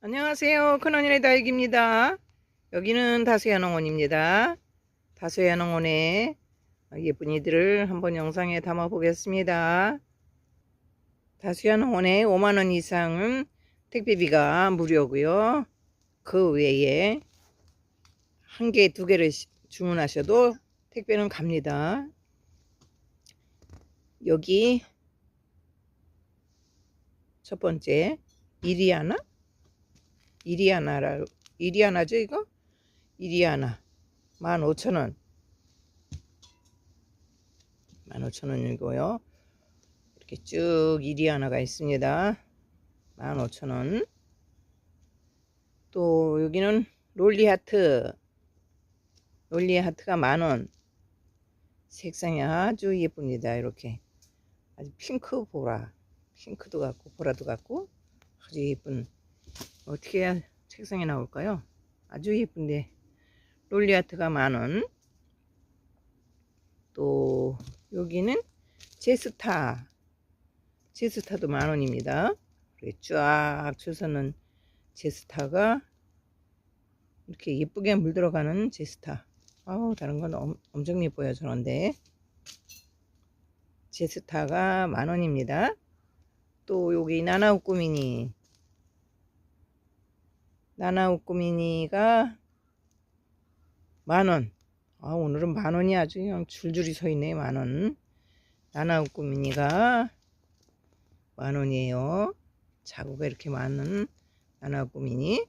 안녕하세요. 큰언니네 다육입니다. 여기는 다수야 농원입니다. 다수야 농원의 예쁜이들을 한번 영상에 담아 보겠습니다. 다수야 농원에 5만원 이상은 택배비가 무료고요. 그 외에 한 개, 두 개를 시- 주문하셔도 택배는 갑니다. 여기 첫 번째 이리아나 이리아나라 이리아나죠 이거? 이리아나. 15,000원. 15,000원이고요. 이렇게 쭉 이리아나가 있습니다. 15,000원. 또 여기는 롤리하트. 롤리하트가 만원. 색상이 아주 예쁩니다 이렇게. 아주 핑크 보라. 핑크도 같고 보라도 같고 아주 예쁜 어떻게 해야 책상에 나올까요? 아주 예쁜데. 롤리아트가 만원. 또 여기는 제스타. 제스타도 만원입니다. 쫙 쳐서는 제스타가 이렇게 예쁘게 물들어가는 제스타. 아우 다른 건 엄, 엄청 예뻐요 저런데. 제스타가 만원입니다. 또 여기 나나우꾸미니 나나우꾸미니가 만원. 아, 오늘은 만원이 아주 그냥 줄줄이 서 있네, 만원. 나나우꾸미니가 만원이에요. 자구가 이렇게 많은 나나우꾸미니.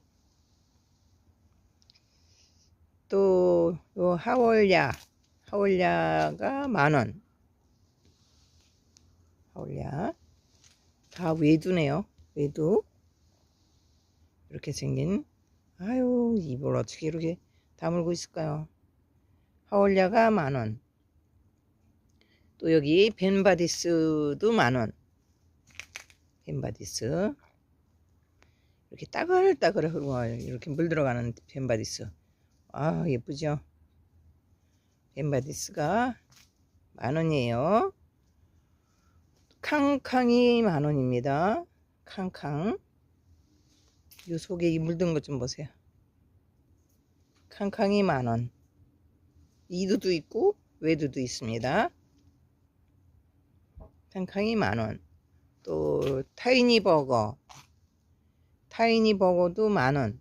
또, 요 하월야. 하월야가 만원. 하월야. 다 외두네요. 외두. 이렇게 생긴 아유 이걸 어떻게 이렇게 다물고 있을까요? 하올야가 만원. 또 여기 벤바디스도 만원. 벤바디스. 이렇게 따글따글 흐르고 이렇게 물 들어가는 벤바디스. 아 예쁘죠? 벤바디스가 만원이에요. 캉캉이 만원입니다. 캉캉 요 속에 이 물든 것 좀 보세요. 캉캉이 만원. 이두도 있고 외두도 있습니다. 캉캉이 만원. 또 타이니 버거. 타이니 버거도 만원.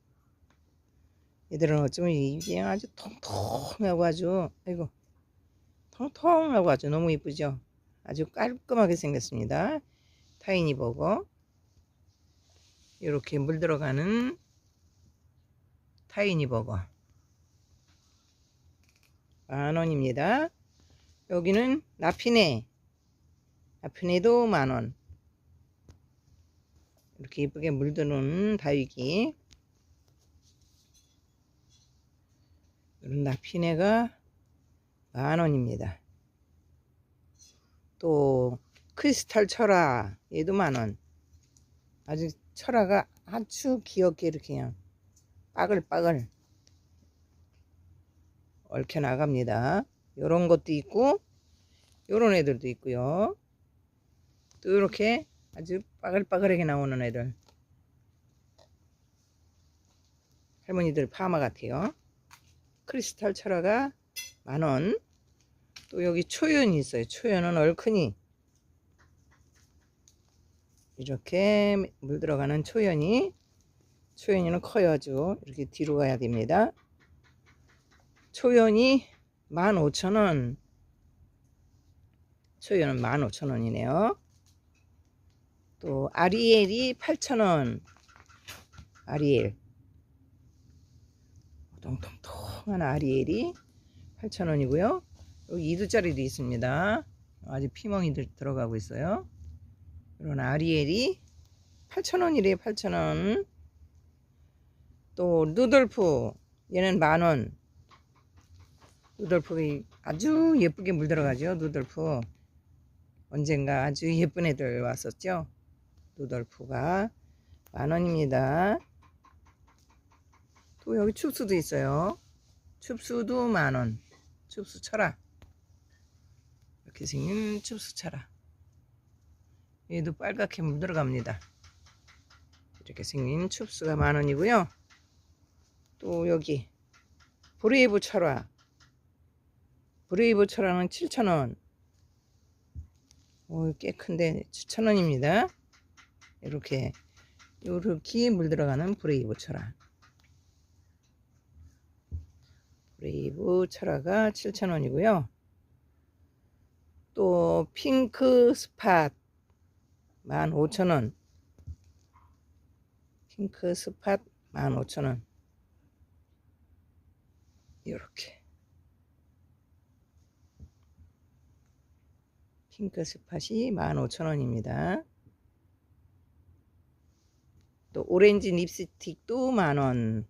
얘들은 어쩌면 이게 아주 통통하고 아주 아이고 통통하고 아주 너무 이쁘죠. 아주 깔끔하게 생겼습니다. 타이니 버거. 이렇게 물 들어가는 타이니 버거. 만원입니다. 여기는 나피네. 나피네도 만원. 이렇게 예쁘게 물드는 다육이. 이런 나피네가 만원입니다. 또 크리스탈 철화 얘도 만원. 아주 철화가 아주 귀엽게 이렇게 그냥 빠글빠글 얽혀 나갑니다. 요런 것도 있고 요런 애들도 있고요. 또 이렇게 아주 빠글빠글하게 나오는 애들 할머니들 파마 같아요. 크리스탈 철화가 만원 또 여기 초연이 있어요. 초연은 얼큰이 이렇게 물 들어가는 초연이 초연이는 커요 아주 이렇게 뒤로 가야 됩니다. 초연이 15,000원. 초연은 15,000원이네요. 또 아리엘이 8,000원. 아리엘. 통통통한 아리엘이 8,000원이고요. 여기 2두짜리도 있습니다. 아주 피멍이 들어가고 있어요 이런 아리엘이 8,000원이래요 8,000원. 또 누돌프 얘는 만원. 누돌프 아주 예쁘게 물들어가죠 누돌프. 언젠가 아주 예쁜 애들 왔었죠? 누돌프가 만원입니다. 또 여기 춥수도 있어요. 춥수도 만원. 춥수 철아 이렇게 생긴 춥수 철아 얘도 빨갛게 물들어갑니다. 이렇게 생긴 춥스가 만원이고요. 또 여기 브레이브 철화 브레이브 철화는 7,000원 오, 꽤 큰데 7,000원입니다. 이렇게 요렇게 물 들어가는 브레이브 철화 브레이브 철화가 7,000원이고요. 또 핑크 스팟 15,000원. 핑크 스팟 15,000원. 이렇게. 핑크 스팟이 15,000원입니다. 또 오렌지 립스틱도 만원.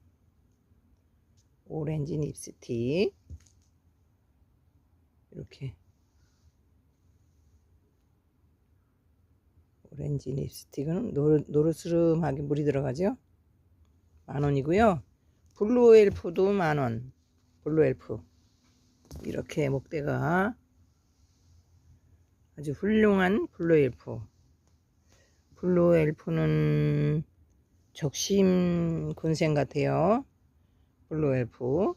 오렌지 립스틱. 이렇게 오렌지 립스틱은 노르, 노르스름하게 물이 들어가죠? 만원이고요. 블루 엘프도 만원. 블루 엘프. 이렇게 목대가 아주 훌륭한 블루 엘프. 블루 엘프는 적심 군생 같아요. 블루 엘프.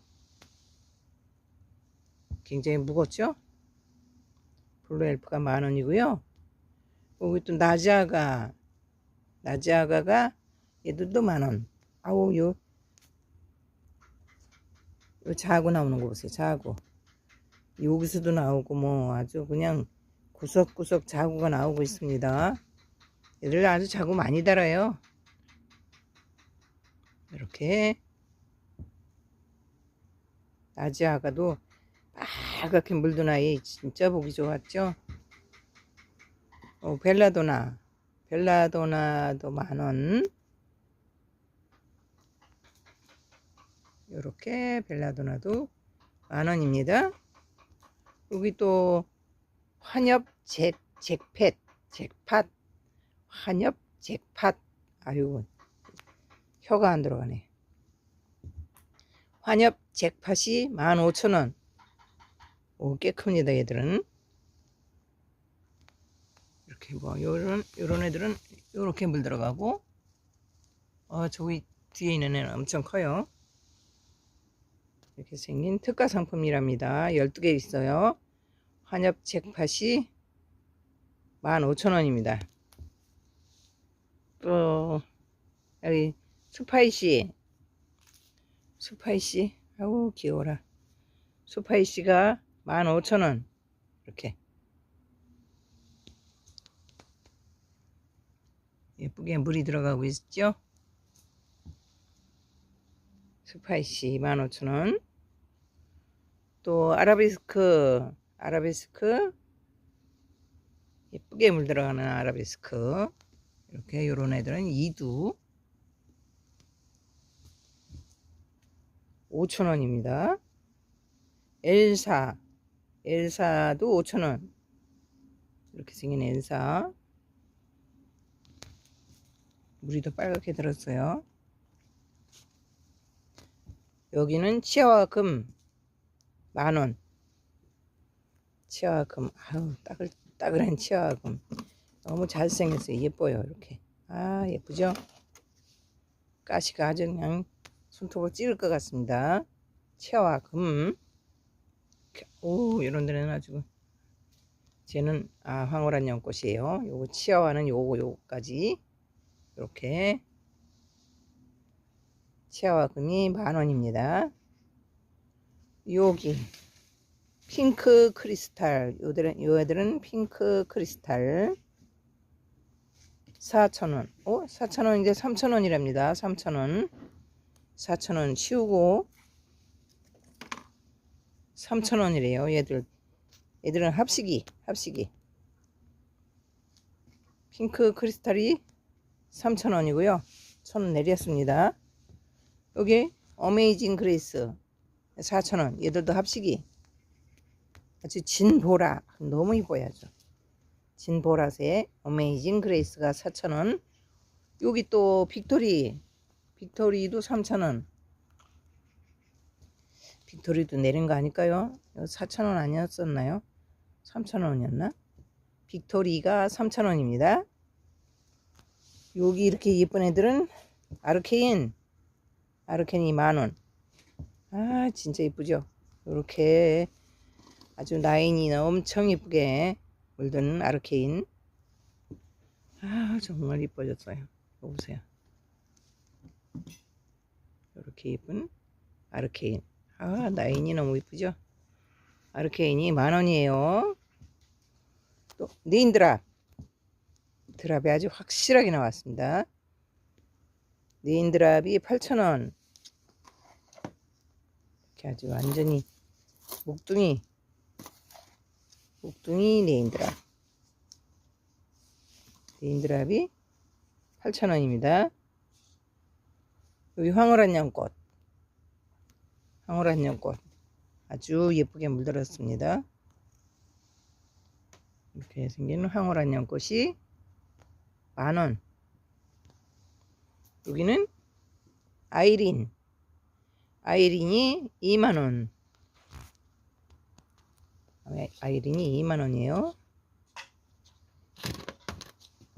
굉장히 무겁죠? 블루 엘프가 만원이고요 여기 또 나자가 나자가가 얘들도 만원. 아우 요, 요 자고 나오는 거 보세요 자고. 여기서도 나오고 뭐 아주 그냥 구석구석 자구가 나오고 있습니다. 얘들 아주 자구 많이 달아요. 이렇게. 나지아가도 빨갛게 물든 아이 진짜 보기 좋았죠 어, 벨라도나. 벨라도나도 만원. 요렇게 벨라도나도 만원입니다. 여기 또 환엽 잭, 잭팻 잭팟. 환엽 잭팟. 아유 혀가 안 들어가네. 환엽 잭팟이 15,000원. 오, 꽤 큽니다 얘들은 이렇게 뭐 요런 요런 애들은 요렇게 물 들어가고 어 저기 뒤에 있는 애는 엄청 커요. 이렇게 생긴 특가 상품이랍니다. 12개 있어요. 환엽 잭팟이 15,000원입니다. 또 여기 스파이시 스파이시 아우 귀여워라. 스파이시가 15,000원. 이렇게 예쁘게 물이 들어가고 있죠? 스파이시 15,000원. 또 아라비스크 아라비스크. 예쁘게 물 들어가는 아라비스크. 이렇게 요런 애들은 2두. 5,000원입니다. 엘사. 엘사도 5,000원. 이렇게 생긴 엘사 더 빨갛게 들었어요. 여기는 치아와 금 만원 치아와 금 아유 따글 따글한 치아와 금 너무 잘생겼어요. 예뻐요. 이렇게 아 예쁘죠? 가시가 아주 그냥 손톱을 찌를 것 같습니다. 치아와 금. 오, 이런 데는 아주. 쟤는, 아, 황홀한 연꽃이에요. 요거 치아와는 요거, 요거까지. 이렇게. 치아와 금이 만원입니다. 여기. 핑크 크리스탈. 요들은, 요 애들은 핑크 크리스탈. 4,000원. 어? 4,000원 이제 3,000원이랍니다. 3,000원. 4,000원 치우고 3,000원이래요. 얘들 얘들은 합식이 합식이 핑크 크리스탈이 3,000원이고요. 1,000원 내렸습니다. 여기 어메이징 그레이스 4,000원 얘들도 합식이 아주 진보라 너무 이뻐야죠. 진보라색 어메이징 그레이스가 4,000원 여기 또 빅토리 빅토리도 3,000원. 빅토리도 내린 거 아닐까요? 4,000원 아니었었나요? 3,000원이었나? 빅토리가 3,000원입니다. 여기 이렇게 예쁜 애들은 아르케인 아르케인이 만원. 아 진짜 예쁘죠? 요렇게 아주 라인이 엄청 예쁘게 물드는 아르케인. 아 정말 예뻐졌어요. 이거 보세요. 요렇게 예쁜 아르케인. 아 라인이 너무 예쁘죠? 아르케인이 만원이에요. 또 네인드랍 드랍이 아주 확실하게 나왔습니다. 네인 드랍이 8,000원. 이렇게 아주 완전히 목둥이 목둥이 네인 드랍. 네인 드랍이 8,000원입니다. 여기 황홀한연꽃. 황홀한 연꽃. 아주 예쁘게 물들었습니다. 이렇게 생긴 황홀한 연꽃이 만원. 여기는 아이린. 아이린이 2만원. 아이린이 2만원이에요.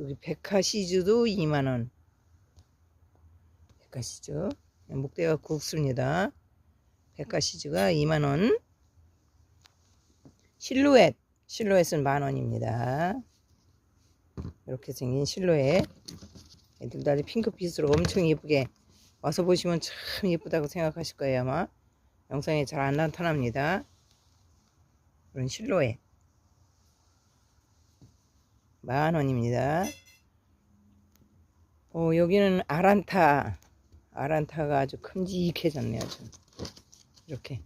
여기 백화시즈도 2만원. 백화시즈. 목대가 굵습니다. 백화시즈가 2만원. 실루엣. 실루엣은 만원입니다 이렇게 생긴 실루엣. 애들도 아주 핑크빛으로 엄청 예쁘게 와서 보시면 참 예쁘다고 생각하실 거예요 아마. 영상에 잘 안 나타납니다. 그런 실루엣. 만원입니다. 어, 여기는 아란타. 아란타가 아주 큼직해졌네요 좀. 이렇게.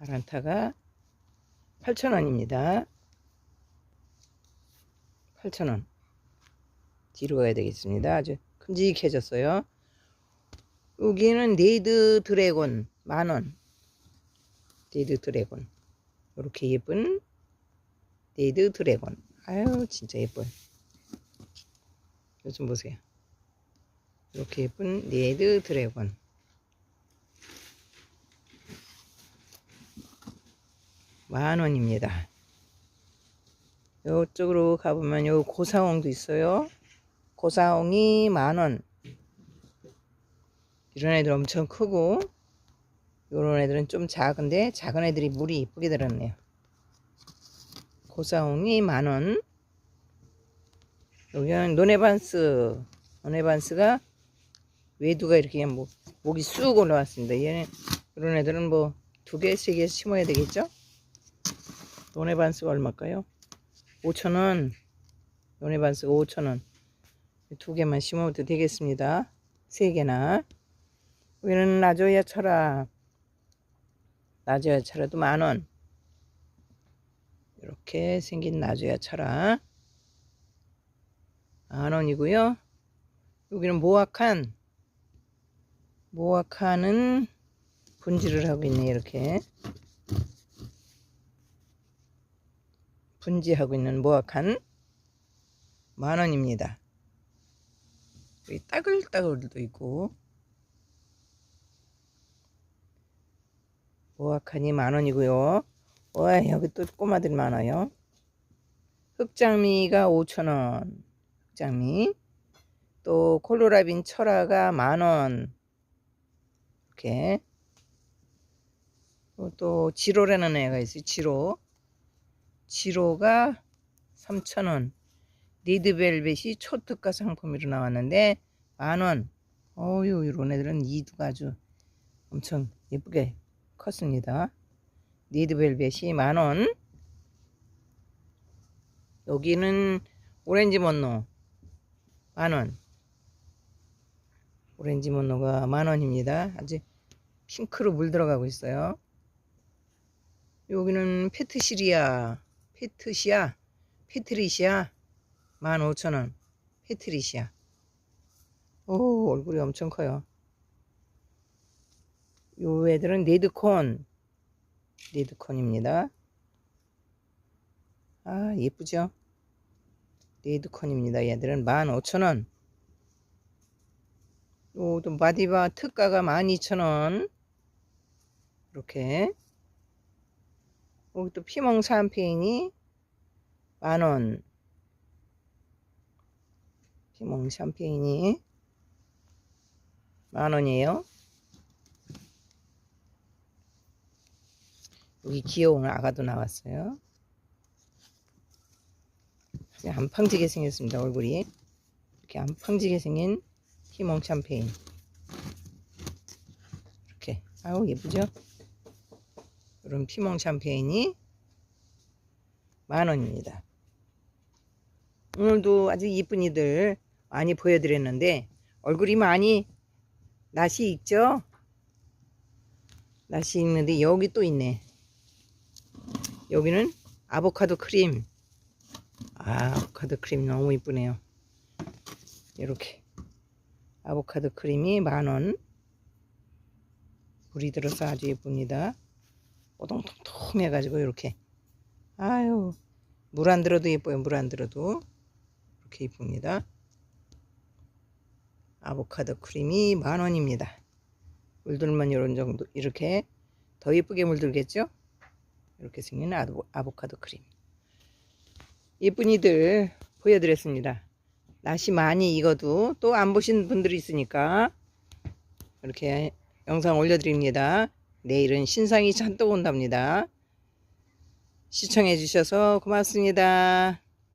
아란타가 8,000원입니다. 8,000원. 뒤로 가야 되겠습니다. 아주 큼직해졌어요. 여기는 네이드 드래곤 만원. 네이드 드래곤. 이렇게 예쁜 네이드 드래곤. 아유 진짜 예뻐요. 요즘 보세요. 이렇게 예쁜 네이드 드래곤 만원입니다 이쪽으로 가보면 요 고사홍도 있어요. 고사홍이 만원. 이런 애들 엄청 크고 요런 애들은 좀 작은데 작은 애들이 물이 이쁘게 들었네요. 고사홍이 만원. 여기는 노네반스. 노네반스가 외두가 이렇게 뭐 목이 쑥 올라왔습니다. 얘는 이런 애들은 뭐 두 개, 세 개 심어야 되겠죠? 노네반스가 얼마일까요? 5,000원. 요네반스가 5,000원. 두 개만 심어도 되겠습니다. 세 개나. 여기는 나조야 철아 나조야 철아도 만원. 이렇게 생긴 나조야 철아 만원이고요. 여기는 모아칸. 모아칸은 분지를 하고 있네 이렇게 분지하고 있는 모아칸 만원입니다. 여기 따글따글도 있고 모아칸이 만원이고요. 와 여기 또 꼬마들 많아요. 흑장미가 5천원 흑장미 또 콜로라빈 철화가 만원 이렇게 또 지로라는 애가 있어요. 지로 지로가 3,000원. 리드벨벳이 초특가 상품으로 나왔는데 만원. 어유 이런 애들은 이두가 아주 엄청 예쁘게 컸습니다. 리드벨벳이 만원. 여기는 오렌지 먼노 만원. 오렌지 먼노가 만원입니다. 아주 핑크로 물 들어가고 있어요. 여기는 페트시리아 페트시아, 페트리시아 15,000원. 페트리시아. 오 얼굴이 엄청 커요. 요 애들은 레드콘. 레드콘입니다. 아 예쁘죠? 레드콘입니다 얘들은. 15,000원. 요또 마디바 특가가 12,000원. 이렇게 여기 또 피멍 샴페인이 만원 티몽 샴페인이 만 원이에요. 여기 귀여운 아가도 나왔어요. 안팡지게 생겼습니다. 얼굴이 이렇게 안팡지게 생긴 티몽 샴페인. 이렇게 아우 예쁘죠? 이런 피몽 샴페인이 만 원입니다. 오늘도 아주 이쁜 이들 많이 보여드렸는데 얼굴이 많이 낯이 익죠? 낯이 익는데 여기 또 있네. 여기는 아보카도 크림. 아, 아보카도 크림 너무 이쁘네요. 이렇게 아보카도 크림이 만 원. 물이 들어서 아주 예쁩니다. 오동통통해가지고 이렇게 아유 물 안 들어도 예뻐요. 물 안 들어도 이렇게 이쁩니다. 아보카도 크림이 만 원입니다. 물들면 이런 정도 이렇게 더 예쁘게 물들겠죠? 이렇게 생긴 아보, 아보카도 크림. 예쁜이들 보여드렸습니다. 날씨 많이 익어도 또 안 보신 분들이 있으니까 이렇게 영상 올려드립니다. 내일은 신상이 잔뜩 온답니다. 시청해 주셔서 고맙습니다.